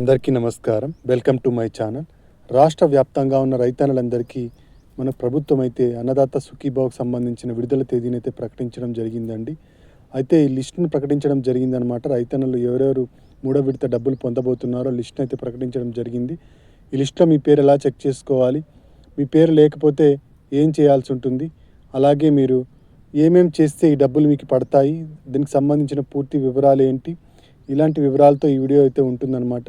అందరికీ నమస్కారం. Welcome to my channel రాష్ట్ర వ్యాప్తంగా ఉన్న రైతన్నలందరికీ మన ప్రభుత్వం అయితే అన్నదాత సుఖీభావ్కి సంబంధించిన విడుదల తేదీని అయితే ప్రకటించడం జరిగిందండి. అయితే ఈ లిస్టును ప్రకటించడం జరిగిందనమాట రైతన్నలు ఎవరెవరు మూడో విడత డబ్బులు పొందబోతున్నారో లిస్ట్ని అయితే ప్రకటించడం జరిగింది. ఈ లిస్ట్లో మీ పేరు ఎలా చెక్ చేసుకోవాలి? మీ పేరు లేకపోతే ఏం చేయాల్సి ఉంటుంది? అలాగే మీరు ఏమేం చేస్తే ఈ డబ్బులు మీకు పడతాయి? దీనికి సంబంధించిన పూర్తి వివరాలు ఏంటి? ఇలాంటి వివరాలతో ఈ వీడియో అయితే ఉంటుందన్నమాట.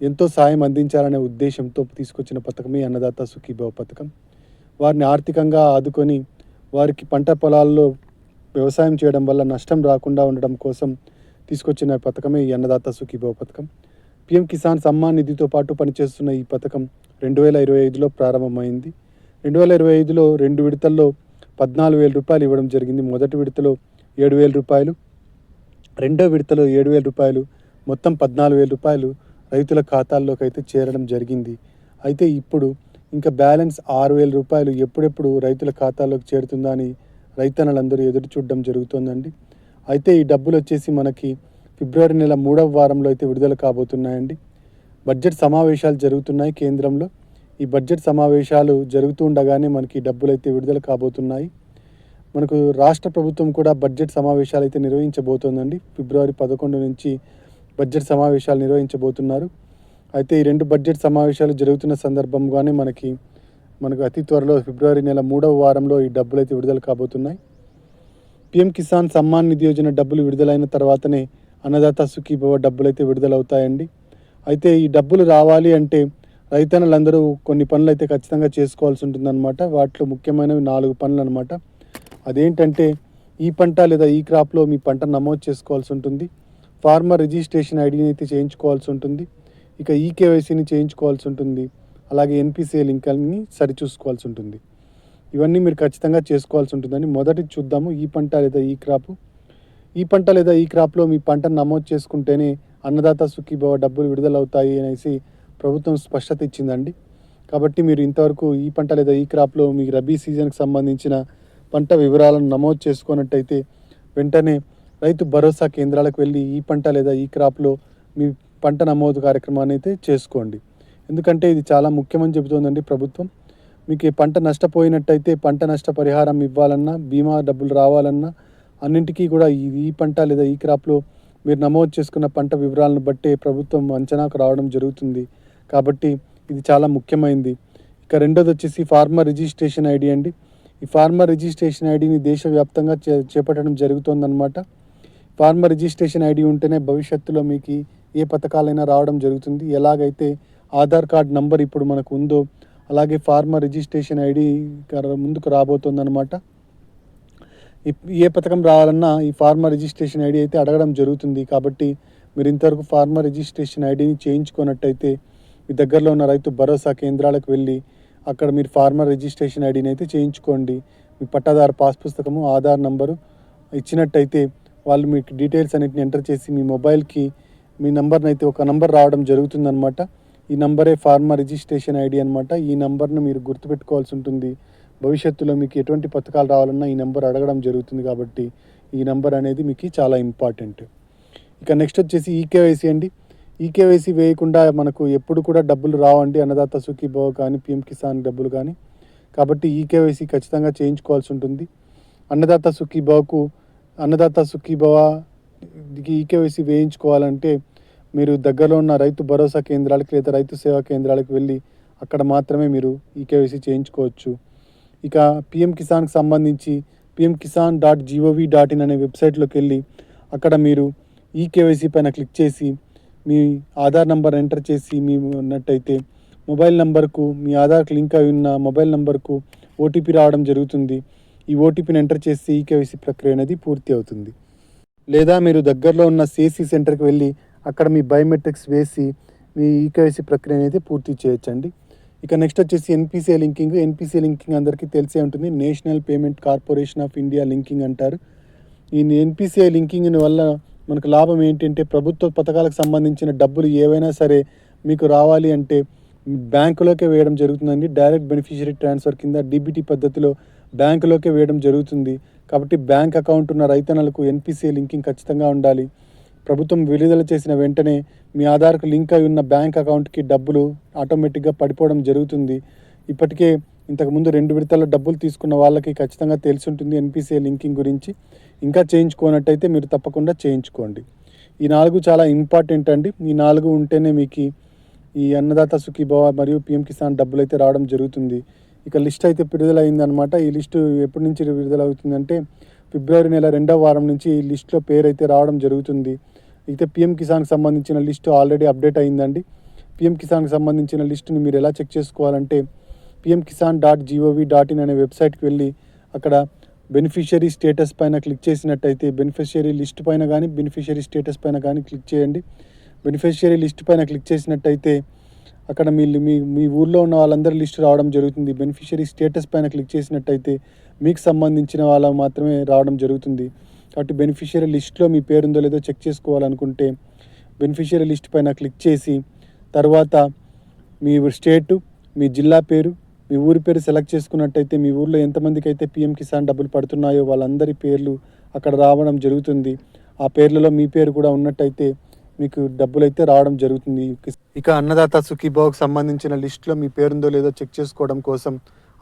ఎంతో సాయం అందించాలనే ఉద్దేశంతో తీసుకొచ్చిన పథకమే అన్నదాత సుఖీభావ పథకం. వారిని ఆర్థికంగా ఆదుకొని వారికి పంట పొలాల్లో వ్యవసాయం చేయడం వల్ల నష్టం రాకుండా ఉండడం కోసం తీసుకొచ్చిన పథకమే ఈ అన్నదాత సుఖీభావ పథకం. పిఎం కిసాన్ సమ్మాన్ నిధితో పాటు పనిచేస్తున్న ఈ పథకం రెండు వేల ఇరవై ఐదులో ప్రారంభమైంది. రెండు వేల ఇరవై ఐదులో రెండు విడతల్లో పద్నాలుగు వేల రూపాయలు ఇవ్వడం జరిగింది. మొదటి విడతలో ఏడు వేల రూపాయలు రెండో విడతలో ఏడు వేల రూపాయలు మొత్తం పద్నాలుగు వేల రూపాయలు రైతుల ఖాతాల్లోకి అయితే చేరడం జరిగింది. అయితే ఇప్పుడు ఇంకా బ్యాలెన్స్ ఆరు వేల రూపాయలు ఎప్పుడెప్పుడు రైతుల ఖాతాలోకి చేరుతుందా అని రైతన్నలందరూ ఎదురు చూడడం జరుగుతోందండి. అయితే ఈ డబ్బులు వచ్చేసి మనకి ఫిబ్రవరి నెల మూడవ వారంలో అయితే విడుదల కాబోతున్నాయండి. బడ్జెట్ సమావేశాలు జరుగుతున్నాయి కేంద్రంలో. ఈ బడ్జెట్ సమావేశాలు జరుగుతూ ఉండగానే మనకి డబ్బులు అయితే విడుదల కాబోతున్నాయి. మనకు రాష్ట్ర ప్రభుత్వం కూడా బడ్జెట్ సమావేశాలు అయితే నిర్వహించబోతోందండి. ఫిబ్రవరి పదకొండు నుంచి బడ్జెట్ సమావేశాలు నిర్వహించబోతున్నారు. అయితే ఈ రెండు బడ్జెట్ సమావేశాలు జరుగుతున్న సందర్భంగానే మనకి మనకు అతి త్వరలో ఫిబ్రవరి నెల మూడవ వారంలో ఈ డబ్బులు అయితే విడుదల కాబోతున్నాయి. పిఎం కిసాన్ సమ్మాన్ నిధి యోజన డబ్బులు విడుదలైన తర్వాతనే అన్నదాత సుఖీభవ డబ్బులు అయితే విడుదలవుతాయండి. అయితే ఈ డబ్బులు రావాలి అంటే రైతన్నలందరూ కొన్ని పనులు అయితే ఖచ్చితంగా చేసుకోవాల్సి ఉంటుందన్నమాట. వాటిలో ముఖ్యమైనవి నాలుగు పనులు అనమాట అదేంటంటే ఈ పంట లేదా ఈ క్రాప్లో మీ పంట నమోదు చేసుకోవాల్సి ఉంటుంది. ఫార్మర్ రిజిస్ట్రేషన్ ఐడిని అయితే చేయించుకోవాల్సి ఉంటుంది. ఇక ఈ కేవైసీని చేయించుకోవాల్సి ఉంటుంది. అలాగే ఎన్పిసిఏ లింకల్ని సరిచూసుకోవాల్సి ఉంటుంది. ఇవన్నీ మీరు ఖచ్చితంగా చేసుకోవాల్సి ఉంటుందని మొదటి చూద్దాము ఈ పంట లేదా ఈ క్రాప్. ఈ పంట లేదా ఈ క్రాప్లో మీ పంటను నమోదు చేసుకుంటేనే అన్నదాత సుఖీభవ డబ్బులు విడుదలవుతాయి అనేసి ప్రభుత్వం స్పష్టత ఇచ్చిందండి. కాబట్టి మీరు ఇంతవరకు ఈ పంట లేదా ఈ క్రాప్లో మీ రబీ సీజన్కి సంబంధించిన పంట వివరాలను నమోదు చేసుకున్నట్టయితే వెంటనే రైతు భరోసా కేంద్రాలకు వెళ్ళి ఈ పంట లేదా ఈ క్రాప్లో మీ పంట నమోదు కార్యక్రమాన్ని అయితే చేసుకోండి. ఎందుకంటే ఇది చాలా ముఖ్యమని చెబుతోందండి ప్రభుత్వం. మీకు పంట నష్టపోయినట్టయితే పంట నష్ట పరిహారం ఇవ్వాలన్నా బీమా డబ్బులు రావాలన్నా అన్నింటికీ కూడా ఈ పంట లేదా ఈ క్రాప్లో మీరు నమోదు చేసుకున్న పంట వివరాలను బట్టే ప్రభుత్వం అంచనాకు రావడం జరుగుతుంది. కాబట్టి ఇది చాలా ముఖ్యమైనది ఇక రెండోది వచ్చేసి ఫార్మర్ రిజిస్ట్రేషన్ ఐడి అండి. ఈ ఫార్మర్ రిజిస్ట్రేషన్ ఐడిని దేశవ్యాప్తంగా చే చేపట్టడం జరుగుతుందన్నమాట. ఫార్మర్ రిజిస్ట్రేషన్ ఐడి ఉంటేనే భవిష్యత్తులో మీకు ఏ పథకాలైనా రావడం జరుగుతుంది. ఎలాగైతే ఆధార్ కార్డ్ నంబర్ ఇప్పుడు మనకు ఉందో అలాగే ఫార్మర్ రిజిస్ట్రేషన్ ఐడి ముందుకు రాబోతుందన్నమాట. ఇప్- ఏ పథకం రావాలన్నా ఈ ఫార్మర్ రిజిస్ట్రేషన్ ఐడి అయితే అడగడం జరుగుతుంది. కాబట్టి మీరు ఇంతవరకు ఫార్మర్ రిజిస్ట్రేషన్ ఐడిని చేయించుకున్నట్టయితే మీ దగ్గరలో ఉన్న రైతు భరోసా కేంద్రాలకు వెళ్ళి అక్కడ మీరు ఫార్మర్ రిజిస్ట్రేషన్ ఐడిని అయితే చేయించుకోండి. మీ పట్టాదారు పాస్ పుస్తకము ఆధార్ నంబరు ఇచ్చినట్టయితే వాళ్ళు మీకు డీటెయిల్స్ అన్నిటిని ఎంటర్ చేసి మీ మొబైల్కి మీ నంబర్ని అయితే ఒక నంబర్ రావడం జరుగుతుందనమాట ఈ నంబరే ఫార్మా రిజిస్ట్రేషన్ ఐడి అనమాట ఈ నంబర్ను మీరు గుర్తుపెట్టుకోవాల్సి ఉంటుంది. భవిష్యత్తులో మీకు ఎటువంటి పథకాలు రావాలన్నా ఈ నెంబర్ అడగడం జరుగుతుంది కాబట్టి ఈ నెంబర్ అనేది మీకు చాలా ఇంపార్టెంట్ ఇక నెక్స్ట్ వచ్చేసి ఈకేవైసీ అండి. ఈకేవైసీ వేయకుండా మనకు ఎప్పుడు కూడా డబ్బులు రావండి. అన్నదాత సుఖీభవ కానీ పిఎం కిసాన్ డబ్బులు కానీ. కాబట్టి ఈకేవైసీ ఖచ్చితంగా చేయించుకోవాల్సి ఉంటుంది. అన్నదాత సుఖీభవకు అన్నదాత సుఖీభవ ఈకేవైసీ వేయించుకోవాలంటే మీరు దగ్గరలో ఉన్న రైతు భరోసా కేంద్రాలకు లేదా రైతు సేవా కేంద్రాలకు వెళ్ళి అక్కడ మాత్రమే మీరు ఈకేవైసీ చేయించుకోవచ్చు. ఇక పిఎం కిసాన్కి సంబంధించి PM Kisan dot G O V dot వెబ్సైట్లోకి వెళ్ళి అక్కడ మీరు ఈ కేవైసీ పైన క్లిక్ చేసి మీ ఆధార్ నంబర్ ఎంటర్ చేసి మీ ఉన్నట్టయితే మొబైల్ నంబర్కు మీ ఆధార్కి లింక్ అయి ఉన్న మొబైల్ నంబర్కు ఓటీపీ రావడం జరుగుతుంది. ఈ ఓటీపీని ఎంటర్ చేసి ఈ కేవైసీ ప్రక్రియ అనేది పూర్తి అవుతుంది. లేదా మీరు దగ్గరలో ఉన్న సిఎస్సి సెంటర్కి వెళ్ళి అక్కడ మీ బయోమెట్రిక్స్ వేసి మీ ఈకేవైసీ ప్రక్రియ అనేది పూర్తి చేయొచ్చండి. ఇక నెక్స్ట్ వచ్చేసి ఎన్పిసిఐ లింకింగ్. ఎన్పిసిఐ లింకింగ్ అందరికీ తెలిసే ఉంటుంది. National payment corporation of India linking అంటారు. ఈ ఎన్పిసిఐ లింకింగ్ వల్ల మనకు లాభం ఏంటంటే ప్రభుత్వ పథకాలకు సంబంధించిన డబ్బులు ఏవైనా సరే మీకు రావాలి అంటే బ్యాంకులోకే వేయడం జరుగుతుందండి. డైరెక్ట్ బెనిఫిషియరీ ట్రాన్స్ఫర్ కింద డీబీటీ పద్ధతిలో బ్యాంకులోకే వేయడం జరుగుతుంది. కాబట్టి బ్యాంక్ అకౌంట్ ఉన్న రైతన్నలకు ఎన్పిసిఐ లింకింగ్ ఖచ్చితంగా ఉండాలి. ప్రభుత్వం విడుదల చేసిన వెంటనే మీ ఆధార్కు లింక్ అయి ఉన్న బ్యాంక్ అకౌంట్కి డబ్బులు ఆటోమేటిక్గా పడిపోవడం జరుగుతుంది. ఇప్పటికే ఇంతకుముందు రెండు విడతల్లో డబ్బులు తీసుకున్న వాళ్ళకి ఖచ్చితంగా తెలిసి ఉంటుంది ఎన్పిసిఐ లింకింగ్ గురించి. ఇంకా చేయించుకోనట్టయితే మీరు తప్పకుండా చేయించుకోండి. ఈ నాలుగు చాలా ఇంపార్టెంట్ అండి. ఈ నాలుగు ఉంటేనే మీకు ఈ అన్నదాత సుఖీభవ మరియు పిఎం కిసాన్ డబ్బులు అయితే రావడం జరుగుతుంది. ఇక లిస్ట్ అయితే విడుదల అయిందనమాట ఈ లిస్టు ఎప్పటి నుంచి విడుదల అవుతుందంటే ఫిబ్రవరి నెల రెండవ వారం నుంచి ఈ లిస్టులో పేరు అయితే రావడం జరుగుతుంది. అయితే పిఎం కిసాన్కి సంబంధించిన లిస్టు ఆల్రెడీ అప్డేట్ అయిందండి. పిఎం కిసాన్కి సంబంధించిన లిస్టుని మీరు ఎలా చెక్ చేసుకోవాలంటే PM Kisan dot G O V dot వెబ్సైట్కి వెళ్ళి అక్కడ బెనిఫిషియరీ స్టేటస్ పైన క్లిక్ చేసినట్టయితే బెనిఫిషియరీ లిస్ట్ పైన కానీ బెనిఫిషియరీ స్టేటస్ పైన కానీ క్లిక్ చేయండి. బెనిఫిషియరీ లిస్ట్ పైన క్లిక్ చేసినట్టయితే అక్కడ మీ మీ మీ ఊర్లో ఉన్న వాళ్ళందరి లిస్ట్ రావడం జరుగుతుంది. బెనిఫిషరీ స్టేటస్ పైన క్లిక్ చేసినట్టయితే మీకు సంబంధించిన వాళ్ళ మాత్రమే రావడం జరుగుతుంది. కాబట్టి బెనిఫిషియరీ లిస్ట్లో మీ పేరుందో లేదో చెక్ చేసుకోవాలనుకుంటే బెనిఫిషియరీ లిస్ట్ పైన క్లిక్ చేసి తర్వాత మీ స్టేటు మీ జిల్లా పేరు మీ ఊరి పేరు సెలెక్ట్ చేసుకున్నట్టయితే మీ ఊర్లో ఎంతమందికి అయితే పిఎం కిసాన్ డబ్బులు పడుతున్నాయో వాళ్ళందరి పేర్లు అక్కడ రావడం జరుగుతుంది. ఆ పేర్లలో మీ పేరు కూడా ఉన్నట్టయితే మీకు డబ్బులు అయితే రావడం జరుగుతుంది. ఇక అన్నదాత సుఖీభావకు సంబంధించిన లిస్టులో మీ పేరుందో లేదో చెక్ చేసుకోవడం కోసం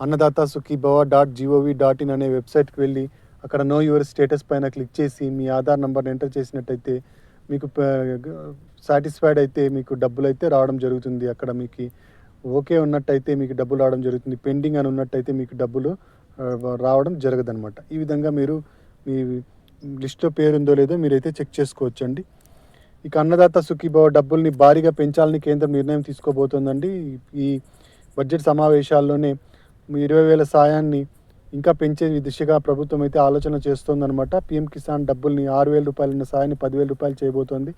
Annadata Sukhibhava dot G O V dot వెబ్సైట్కి వెళ్ళి అక్కడ నో యువర్ స్టేటస్ పైన క్లిక్ చేసి మీ ఆధార్ నెంబర్ని ఎంటర్ చేసినట్టయితే మీకు సాటిస్ఫైడ్ అయితే మీకు డబ్బులు అయితే రావడం జరుగుతుంది. అక్కడ మీకు ఓకే ఉన్నట్టయితే మీకు డబ్బులు రావడం జరుగుతుంది. పెండింగ్ అని ఉన్నట్టయితే మీకు డబ్బులు రావడం జరగదనమాట ఈ విధంగా మీరు మీ లిస్ట్లో పేరుందో లేదో మీరైతే చెక్ చేసుకోవచ్చండి. ఇక అన్నదాత సుఖీభావ డబ్బుల్ని భారీగా పెంచాలని కేంద్రం నిర్ణయం తీసుకోబోతోందండి. ఈ బడ్జెట్ సమావేశాల్లోనే ఇరవై వేల సాయాన్ని ఇంకా పెంచే దిశగా ప్రభుత్వం అయితే ఆలోచన చేస్తోందనమాట పిఎం కిసాన్ డబ్బుల్ని ఆరు వేల రూపాయలున్న సాయాన్ని పదివేల రూపాయలు చేయబోతోంది.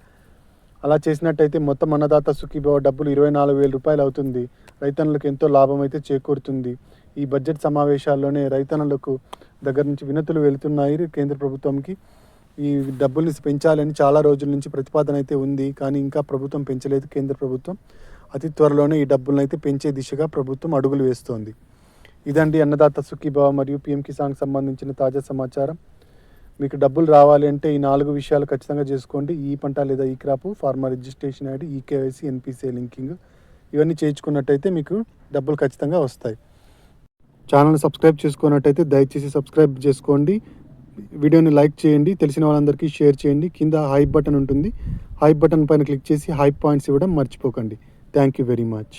అలా చేసినట్టయితే మొత్తం అన్నదాత సుఖీభావ డబ్బులు ఇరవై నాలుగు వేల రూపాయలు అవుతుంది. రైతన్నులకు ఎంతో లాభం అయితే చేకూరుతుంది. ఈ బడ్జెట్ సమావేశాల్లోనే రైతన్నులకు దగ్గర నుంచి వినతులు వెళుతున్నాయి కేంద్ర ప్రభుత్వంకి. ఈ డబ్బుల్ని పెంచాలని చాలా రోజుల నుంచి ప్రతిపాదన అయితే ఉంది కానీ ఇంకా ప్రభుత్వం పెంచలేదు కేంద్ర ప్రభుత్వం. అతి త్వరలోనే ఈ డబ్బులను అయితే పెంచే దిశగా ప్రభుత్వం అడుగులు వేస్తోంది. ఇదండి అన్నదాత సుఖీభావ మరియు పిఎం కిసాన్కి సంబంధించిన తాజా సమాచారం. మీకు డబ్బులు రావాలి అంటే ఈ నాలుగు విషయాలు ఖచ్చితంగా చేసుకోండి. ఈ పంట లేదా e crop farmer registration ID eKYC NPCI linking ఇవన్నీ చేయించుకున్నట్టయితే మీకు డబ్బులు ఖచ్చితంగా వస్తాయి. ఛానల్ సబ్స్క్రైబ్ చేసుకున్నట్టయితే దయచేసి సబ్స్క్రైబ్ చేసుకోండి. వీడియోని లైక్ చేయండి తెలిసిన వాళ్ళందరికీ షేర్ చేయండి. కింద హైప్ బటన్ ఉంటుంది. హైప్ బటన్ పైన క్లిక్ చేసి హైప్ పాయింట్స్ ఇవ్వడం మర్చిపోకండి. Thank you very much.